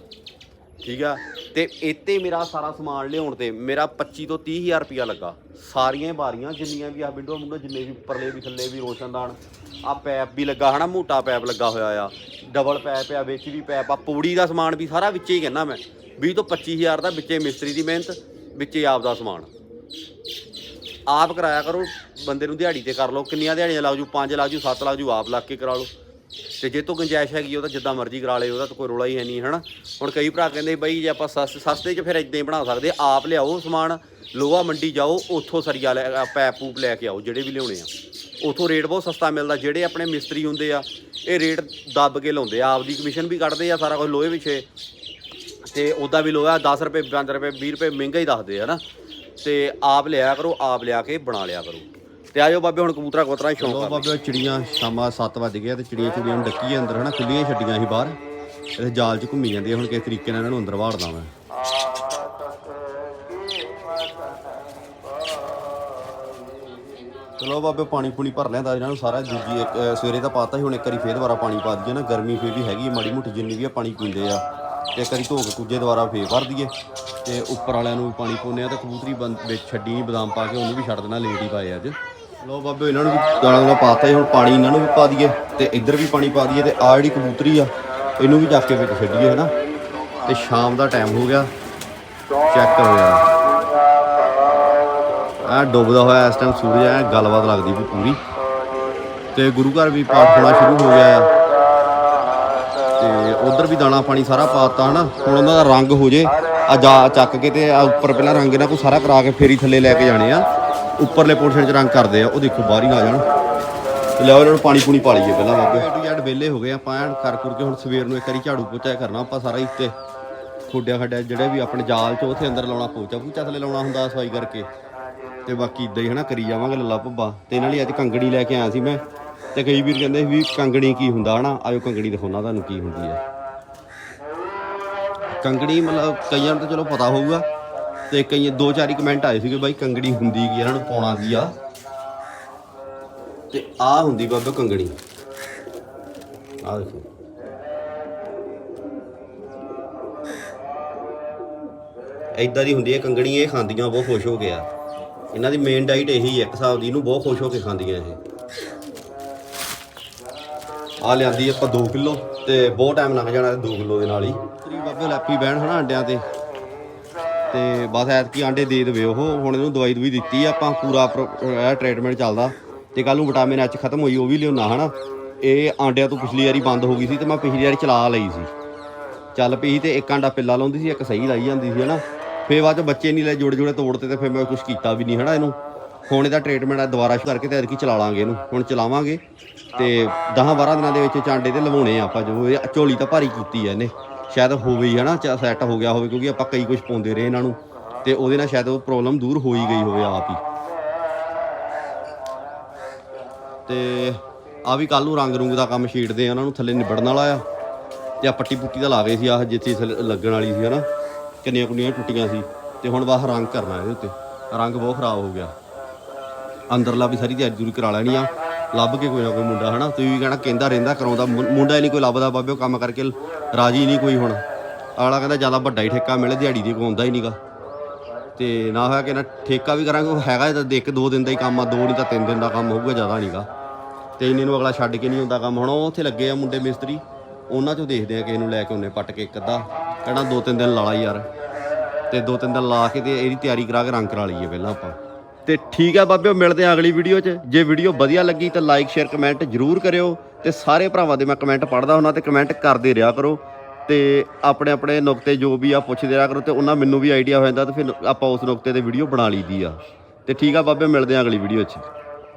ਠੀਕ ਆ? ਤੇ ਇੱਥੇ ਮੇਰਾ ਸਾਰਾ ਸਮਾਨ ਲਿਆਉਣ ਤੇ ਮੇਰਾ 25 ਤੋਂ 30 ਹਜ਼ਾਰ ਰੁਪਇਆ ਲੱਗਾ। ਸਾਰੀਆਂ ਹੀ ਬਾਰੀਆਂ ਜਿੰਨੀਆਂ ਵੀ ਆ ਵਿੰਡੋ ਵਿੰਡੋ ਜਿੰਨੇ ਵੀ ਉੱਪਰਲੇ ਵੀ ਥੱਲੇ ਵੀ ਰੋਸ਼ਨਦਾਨ ਆ ਪੈਪ ਵੀ ਲੱਗਾ ਹਨਾ ਮੋਟਾ ਪੈਪ ਲੱਗਾ ਹੋਇਆ ਆ। ਡਬਲ ਪੈਪ ਆ ਵਿੱਚ ਵੀ ਪੈਪ ਆ ਪੌੜੀ ਦਾ ਸਮਾਨ ਵੀ ਸਾਰਾ ਵਿੱਚੇ ਹੀ ਕਹਿੰਦਾ ਮੈਂ। 20 ਤੋਂ 25000 ਦਾ ਵਿੱਚੇ ਮਿਸਤਰੀ ਦੀ ਮਿਹਨਤ, ਵਿੱਚੇ ਆਪ ਦਾ ਸਮਾਨ। ਆਪ ਕਰਾਇਆ ਕਰੋ, ਬੰਦੇ ਨੂੰ ਦਿਹਾੜੀ ਤੇ ਕਰ ਲਓ, ਕਿੰਨੀਆਂ ਦਿਹਾੜੀਆਂ ਲੱਗ ਜੂ 5 ਲੱਗ ਜੂ 7 ਲੱਗ ਜੂ, ਆਪ ਲੱਗ ਕੇ ਕਰਾ ਲਓ। ਤੇ ਜੇ ਤੋਂ ਗੁੰਜਾਇਸ਼ ਹੈਗੀ ਉਹਦਾ ਜਿੱਦਾਂ ਮਰਜ਼ੀ ਕਰਾ ਲੇ ਉਹਦਾ ਤਾਂ ਕੋਈ ਰੋਲਾ ਹੀ ਹੈ ਨਹੀਂ, ਹਨਾ? ਹੁਣ ਕਈ ਭਰਾ ਕਹਿੰਦੇ ਬਈ, ਜੇ ਆਪਾਂ ਸਸ- ਸਸਤੇ 'ਚ ਫਿਰ ਇਦਾਂ ਹੀ ਬਣਾ ਸਕਦੇ, ਆਪ ਲਿਆਓ ਸਮਾਨ, ਲੋਹਾ ਮੰਡੀ ਜਾਓ, ਉੱਥੋਂ ਸਰੀਆ ਲੈ ਪੈਪ ਪੂਪ ਲੈ ਕੇ ਆਓ, ਜਿਹੜੇ ਵੀ ਲਿਆਉਣੇ ਆ। ਉੱਥੋਂ ਰੇਟ ਬਹੁਤ ਸਸਤਾ ਮਿਲਦਾ, ਜਿਹੜੇ ਆਪਣੇ ਮਿਸਤਰੀ ਹੁੰਦੇ ਆ, ਇਹ ਰੇਟ ਦੱਬ ਕੇ ਲਾਉਂਦੇ ਆ, ਆਪਦੀ ਕਮਿਸ਼ਨ ਵੀ ਕੱਢਦੇ ਆ ਸਾਰਾ ਕੁਝ ਲੋਹੇ ਪਿੱਛੇ। ਤੇ ਉਹਦਾ ਵੀ ਲੋਹਾ 10 ਰੁਪਏ 5 ਰੁਪਏ 20 ਰੁਪਏ ਮਹਿੰਗਾ ਹੀ ਦੱਸਦੇ ਆ ਨਾ। ਤੇ ਆਪ ਲਿਆ ਕਰੋ ਆਪ ਲਿਆ ਕੇ ਬਣਾ ਲਿਆ ਕਰੋ। ਤੇ ਆਜੋ ਬਾਬੇ ਹੁਣ ਕਬੂਤਰਾ ਕੋਤਰਾ ਸ਼ੌਂਕ ਕਰ ਬਾਬੇ ਚਿੜੀਆਂ ਸ਼ਾਮਾਂ 7 ਵਜ ਗਏ ਤੇ ਚਿੜੀਆਂ ਚੁੜੀਆਂ ਨੂੰ ਡੱਕੀ ਅੰਦਰ ਹਨਾ? ਖੁੱਲੀਆਂ ਛੱਡੀਆਂ ਸੀ ਬਾਹਰ। ਇਹ ਜਾਲ 'ਚ ਘੁੰਮੀ ਜਾਂਦੀਆਂ ਹੁਣ ਕਿਸ ਤਰੀਕੇ ਨਾਲ ਇਹਨਾਂ ਨੂੰ ਅੰਦਰ ਵਾੜਦਾ ਮੈਂ ਚਲੋ ਬਾਬੇ ਪਾਣੀ ਪੂਣੀ ਭਰ ਲਿਆਂਦਾ ਇਹਨਾਂ ਨੂੰ ਸਾਰਾ। ਦੂਜੀ ਇੱਕ ਸਵੇਰੇ ਤਾਂ ਪਾਤਾ ਸੀ ਹੁਣ ਇੱਕ ਵਾਰੀ ਫੇਰ ਦੁਬਾਰਾ ਪਾਣੀ ਪਾ ਦਈਏ ਨਾ। ਗਰਮੀ ਫੇਰ ਵੀ ਹੈਗੀ ਮਾੜੀ ਮੋਟੀ ਜਿੰਨੀ ਵੀ ਆ ਪਾਣੀ ਪੀਂਦੇ ਆ। ਤੇ ਇੱਕ ਵਾਰੀ ਧੋ ਕੇ ਕੁੱਜੇ ਦੁਬਾਰਾ ਫੇਰ ਭਰ ਦਈਏ। ਤੇ ਉੱਪਰ ਵਾਲਿਆਂ ਨੂੰ ਵੀ ਪਾਣੀ ਪਾਉਂਦੇ ਆ ਤੇ ਕਬੂਤਰੀ ਬੰਦ ਵਿੱਚ ਛੱਡੀ ਨਹੀਂ ਬਦਾਮ ਪਾ ਕੇ ਉਹਨੂੰ ਵੀ ਛੱਡ ਦੇਣਾ, ਲੇਟ ਹੀ ਪਾਏ ਅੱਜ। ਲੋ ਬਾਬੇ, ਇਹਨਾਂ ਨੂੰ ਵੀ ਦਾਣਾ ਦਾਣਾ ਪਾਤਾ ਸੀ ਹੁਣ ਪਾਣੀ ਇਹਨਾਂ ਨੂੰ ਵੀ ਪਾ ਦਈਏ ਤੇ ਇੱਧਰ ਵੀ ਪਾਣੀ ਪਾ ਦਈਏ ਤੇ ਆਹ ਜਿਹੜੀ ਕਬੂਤਰੀ ਆ, ਇਹਨੂੰ ਵੀ ਚੱਕ ਕੇ ਵਿੱਚ ਛੱਡੀਏ, ਹਨਾ? ਤੇ ਸ਼ਾਮ ਦਾ ਟਾਈਮ ਹੋ ਗਿਆ, ਚੈੱਕ ਕਰੋ ਯਾਰ। ਆ ਡੁੱਬਦਾ ਹੋਇਆ ਇਸ ਟਾਈਮ ਸੂਰਜ ਆ ਗੱਲਬਾਤ ਲੱਗਦੀ ਵੀ ਪੂਰੀ। ਤੇ ਗੁਰੂ ਘਰ ਵੀ ਪਾਠ ਹੋਣਾ ਸ਼ੁਰੂ ਹੋ ਗਿਆ ਆ। ਉਧਰ ਵੀ ਦਾਣਾ ਪਾਣੀ ਸਾਰਾ ਪਾਤਾ ਹਨਾ। ਹੁਣ ਉਹਨਾਂ ਦਾ ਰੰਗ ਹੋ ਜੇ, ਆ ਜਾ ਚੱਕ ਕੇ ਤੇ ਆ ਉੱਪਰ ਪਹਿਲਾਂ ਰੰਗ ਇਹਨਾਂ ਕੋ ਸਾਰਾ ਕਰਾ ਕੇ ਫੇਰੀ ਥੱਲੇ ਲੈ ਕੇ ਜਾਣੇ ਆ। ਉੱਪਰਲੇ ਪੋਰਸ਼ਨ 'ਚ ਰੰਗ ਕਰਦੇ ਆ, ਉਹ ਦੇਖੋ ਬਾਹਰ ਹੀ ਆ ਜਾਣ। ਤੇ ਲਿਆਓ ਨੂੰ ਪਾਣੀ ਪੂਣੀ ਪਾ ਲਈਏ ਪਹਿਲਾਂ ਬਾਬੇ। ਟੂ ਜ਼ੈਡ ਵਿਹਲੇ ਹੋ ਗਏ ਆਪਾਂ ਐਨ ਕਰ ਕੁਰ ਕੇ ਹੁਣ ਸਵੇਰ ਨੂੰ ਇੱਕ ਵਾਰੀ ਝਾੜੂ ਪੋਚਾ ਕਰਨਾ, ਆਪਾਂ ਸਾਰਾ ਹੀ ਖੋਡਿਆ ਖੱਡਿਆ ਜਿਹੜੇ ਵੀ ਆਪਣੇ ਜਾਲ 'ਚ ਉੱਥੇ ਅੰਦਰ ਲਾਉਣਾ, ਪੋਚਾ ਪੂਚਾ ਥੱਲੇ ਲਾਉਣਾ ਹੁੰਦਾ ਸਫ਼ਾਈ ਕਰਕੇ। ਤੇ ਬਾਕੀ ਇਦਾਂ ਹੀ ਹਨਾ ਕਰੀ ਜਾਵਾਂਗੇ ਲੱਲਾ ਭੱਬਾ। ਤੇ ਇਹਨਾਂ ਲਈ ਅੱਜ ਕੰਗੜੀ ਲੈ ਕੇ ਆਇਆ ਸੀ ਮੈਂ। ਤੇ ਕਈ ਵੀਰ ਕਹਿੰਦੇ ਵੀ ਕੰਗਣੀ ਕੀ ਹੁੰਦਾ ਹਨਾ? ਆਇਓ ਕੰਗਣੀ ਦਿਖਾਉਣਾ ਤੁਹਾਨੂੰ ਕੀ ਹੁੰਦੀ ਹੈ। ਕੰਗਣੀ ਮਤਲਬ ਕਈਆਂ ਨੂੰ ਤਾਂ ਚਲੋ ਪਤਾ ਹੋਊਗਾ ਤੇ ਕਈ ਦੋ ਚਾਰ ਹੀ ਕਮੈਂਟ ਆਏ ਸੀਗੇ ਬਾਈ, ਕੰਗਣੀ ਹੁੰਦੀ ਕੀ ਇਹਨਾਂ ਨੂੰ ਪਾਉਣਾ ਕੀ ਆ? ਤੇ ਆ ਹੁੰਦੀ ਬਾਬਾ ਕੰਗਣੀ। ਆ ਦੇਖੋ। ਇਦਾਂ ਦੀ ਹੁੰਦੀ ਹੈ, ਕੰਗਣੀ ਇਹ ਖਾਂਦੀਆਂ, ਬਹੁਤ ਖੁਸ਼ ਹੋ ਗਿਆ ਇਹਨਾਂ ਦੀ ਮੇਨ ਡਾਈਟ ਇਹੀ ਹੈ, ਇੱਕ ਹਿਸਾਬ ਦੀ ਇਹਨੂੰ ਬਹੁਤ ਖੁਸ਼ ਹੋ ਕੇ ਖਾਂਦੀਆਂ ਇਹ। ਆ ਲਿਆਂਦੀ ਆਪਾਂ 2 ਕਿਲੋ ਤੇ ਬਹੁਤ ਟਾਈਮ ਲੱਗ ਜਾਣਾ 2 ਕਿਲੋ ਦੇ ਨਾਲ ਹੀ। ਤਰੀ ਬਾਬੇ ਲੈਪੀ ਬਹਿਣ ਹਨਾ ਅੰਡਿਆਂ ਤੇ। ਤੇ ਬਸ ਐਤਕੀ ਆਂਡੇ ਦੇ ਦੇਵੇ ਉਹ। ਹੁਣ ਇਹਨੂੰ ਦਵਾਈ ਦਵਾਈ ਦਿੱਤੀ ਆ, ਆਪਾਂ ਪੂਰਾ ਟ੍ਰੀਟਮੈਂਟ ਚੱਲਦਾ। ਤੇ ਕੱਲ ਨੂੰ ਵਿਟਾਮਿਨ ਐਚ ਖਤਮ ਹੋਈ, ਉਹ ਵੀ ਲਿਆਉਣਾ ਹਨਾ। ਇਹ ਆਂਡਿਆਂ ਤੋਂ ਪਿਛਲੀ ਵਾਰੀ ਬੰਦ ਹੋ ਗਈ ਸੀ ਤੇ ਮੈਂ ਪਿਛਲੀ ਵਾਰੀ ਚਲਾ ਲਈ ਸੀ। ਚੱਲ ਪਈ ਸੀ ਤੇ ਇੱਕ ਆਂਡਾ ਪਿੱਲਾ ਲਾਉਂਦੀ ਸੀ, ਇੱਕ ਸਹੀ ਲਾਈ ਜਾਂਦੀ ਸੀ ਹਨਾ। ਫੇਰ ਬਾਅਦ ਚ ਬੱਚੇ ਨਹੀਂ ਲੈ ਜੋੜੇ ਜੋੜੇ ਤੋੜਤੇ ਤੇ ਫਿਰ ਮੈਂ ਕੁਝ ਕੀਤਾ ਵੀ ਨਹੀਂ ਹਨਾ ਇਹਨੂੰ। ਹੁਣ ਇਹਦਾ ਟ੍ਰੀਟਮੈਂਟ ਦੁਬਾਰਾ ਸ਼ੁਰੂ ਕਰਕੇ ਤੇ ਐਤਕੀ ਚਲਾ ਲਾਂਗੇ ਇਹਨੂੰ। ਹੁਣ ਚਲਾਵਾਂਗੇ ਤੇ 10 12 ਦਿਨਾਂ ਦੇ ਵਿੱਚ ਚਾਂਡੇ ਤੇ ਲਵਾਉਣੇ ਆ ਆਪਾਂ ਜੋ। ਇਹ ਝੋਲੀ ਤਾਂ ਭਾਰੀ ਕੀਤੀ ਆ ਇਹਨੇ। ਸ਼ਾਇਦ ਹੋਵੇ ਹੀ ਹਨਾ ਸੈੱਟ ਹੋ ਗਿਆ ਹੋਵੇ, ਕਿਉਂਕਿ ਆਪਾਂ ਕਈ ਕੁਝ ਪਾਉਂਦੇ ਰਹੇ ਇਹਨਾਂ ਨੂੰ। ਤੇ ਉਹਦੇ ਨਾਲ ਸ਼ਾਇਦ ਉਹ ਪ੍ਰੋਬਲਮ ਦੂਰ ਹੋ ਹੀ ਗਈ ਹੋਵੇ ਆਪ ਹੀ। ਤੇ ਆ ਵੀ ਕੱਲ ਨੂੰ ਰੰਗ ਰੂੰਗ ਦਾ ਕੰਮ ਛੇੜਦੇ ਆ, ਉਹਨਾਂ ਨੂੰ ਥੱਲੇ ਨਿਬੜਨ ਵਾਲਾ ਆ। ਤੇ ਆ ਪੱਟੀ ਪੁੱਟੀ ਦਾ ਲਾ ਗਏ ਸੀ ਆਹ ਜਿੱਥੇ ਥੱਲੇ ਲੱਗਣ ਵਾਲੀ ਸੀ ਹਨਾ। ਕਿੰਨੀਆਂ ਕੁੰਨੀਆਂ ਟੁੱਟੀਆਂ ਸੀ। ਤੇ ਹੁਣ ਬਾਹਰ ਰੰਗ ਕਰਨਾ ਇਹਦੇ ਉੱਤੇ। ਰੰਗ ਬਹੁਤ ਖਰਾਬ ਹੋ ਗਿਆ। ਅੰਦਰਲਾ ਵੀ ਸਾਰੀ ਤਿਆਰੀ ਦੂਰੀ ਕਰਾ ਲੈਣੀ ਆ। ਲੱਭ ਕੇ ਕੋਈ ਨਾ ਕੋਈ ਮੁੰਡਾ, ਹਨਾ? ਤੁਸੀਂ ਵੀ ਕਹਿਣਾ ਕਹਿੰਦਾ ਰਹਿੰਦਾ, ਕਰਾਉਂਦਾ। ਮੁੰਡਾ ਹੀ ਨਹੀਂ ਕੋਈ ਲੱਭਦਾ ਬਾਬੇ, ਉਹ ਕੰਮ ਕਰਕੇ ਰਾਜੀ ਨਹੀਂ ਕੋਈ ਹੁਣ। ਅਗਲਾ ਕਹਿੰਦਾ ਜ਼ਿਆਦਾ ਵੱਡਾ ਹੀ ਠੇਕਾ ਮਿਲੇ, ਦਿਹਾੜੀ ਦੀ ਕੋਈ ਆਉਂਦਾ ਹੀ ਨਹੀਂਗਾ। ਤੇ ਨਾ ਹੋਇਆ ਕਿ ਨਾ ਠੇਕਾ ਵੀ ਕਰਾਂਗੇ, ਉਹ ਹੈਗਾ ਤਾਂ ਇੱਕ ਦੋ ਦਿਨ ਦਾ ਹੀ ਕੰਮ ਆ, ਦੋ ਨਹੀਂ ਤਾਂ ਤਿੰਨ ਦਿਨ ਦਾ ਕੰਮ ਹੋਊਗਾ, ਜ਼ਿਆਦਾ ਨਹੀਂਗਾ। ਤੇ ਇੰਨੇ ਨੂੰ ਅਗਲਾ ਛੱਡ ਕੇ ਨਹੀਂ ਹੁੰਦਾ ਕੰਮ। ਹੁਣ ਉਹ ਉੱਥੇ ਲੱਗੇ ਆ ਮੁੰਡੇ ਮਿਸਤਰੀ, ਉਹਨਾਂ ਚੋਂ ਦੇਖਦੇ ਆ ਕਿਸੇ ਨੂੰ ਲੈ ਕੇ ਉਹਨੇ ਪੱਟ ਕੇ ਇੱਕ ਅੱਧਾ। ਕਹਿੰਦਾ ਦੋ ਤਿੰਨ ਦਿਨ ਲਾ ਲਾ ਯਾਰ। ਤੇ ਦੋ ਤਿੰਨ ਦਿਨ ਲਾ ਕੇ ਤੇ ਇਹਦੀ ਤਿਆਰੀ ਕਰਾ ਕੇ ਰੰਗ ਕਰਾ ਲਈਏ ਪਹਿਲਾਂ ਆਪਾਂ। ਤੇ ਠੀਕ ਹੈ ਬਾਬਿਓ, ਮਿਲਦੇ ਆ ਅਗਲੀ ਵੀਡੀਓ 'ਚ। ਜੇ ਵੀਡੀਓ ਵਧੀਆ ਲੱਗੀ ਤਾਂ ਲਾਈਕ ਸ਼ੇਅਰ ਕਮੈਂਟ ਜਰੂਰ ਕਰਿਓ ਤੇ ਸਾਰੇ ਭਰਾਵਾਂ ਦੇ ਮੈਂ ਕਮੈਂਟ ਪੜ੍ਹਦਾ ਹੁੰਦਾ ਤੇ ਕਮੈਂਟ ਕਰਦੇ ਰਿਹਾ ਕਰੋ ਤੇ ਆਪਣੇ ਆਪਣੇ ਨੁਕਤੇ ਜੋ ਵੀ ਆ ਪੁੱਛਦੇ ਰਿਹਾ ਕਰੋ ਤੇ ਉਹਨਾਂ ਮੈਨੂੰ ਵੀ ਆਈਡੀਆ ਹੋ ਜਾਂਦਾ ਤੇ ਫਿਰ ਆਪਾਂ ਉਸ ਨੁਕਤੇ ਤੇ ਵੀਡੀਓ ਬਣਾ ਲਈਦੀ ਆ। ਤੇ ਠੀਕ ਆ ਬਾਬੇ ਮਿਲਦੇ ਆ ਅਗਲੀ ਵੀਡੀਓ 'ਚ।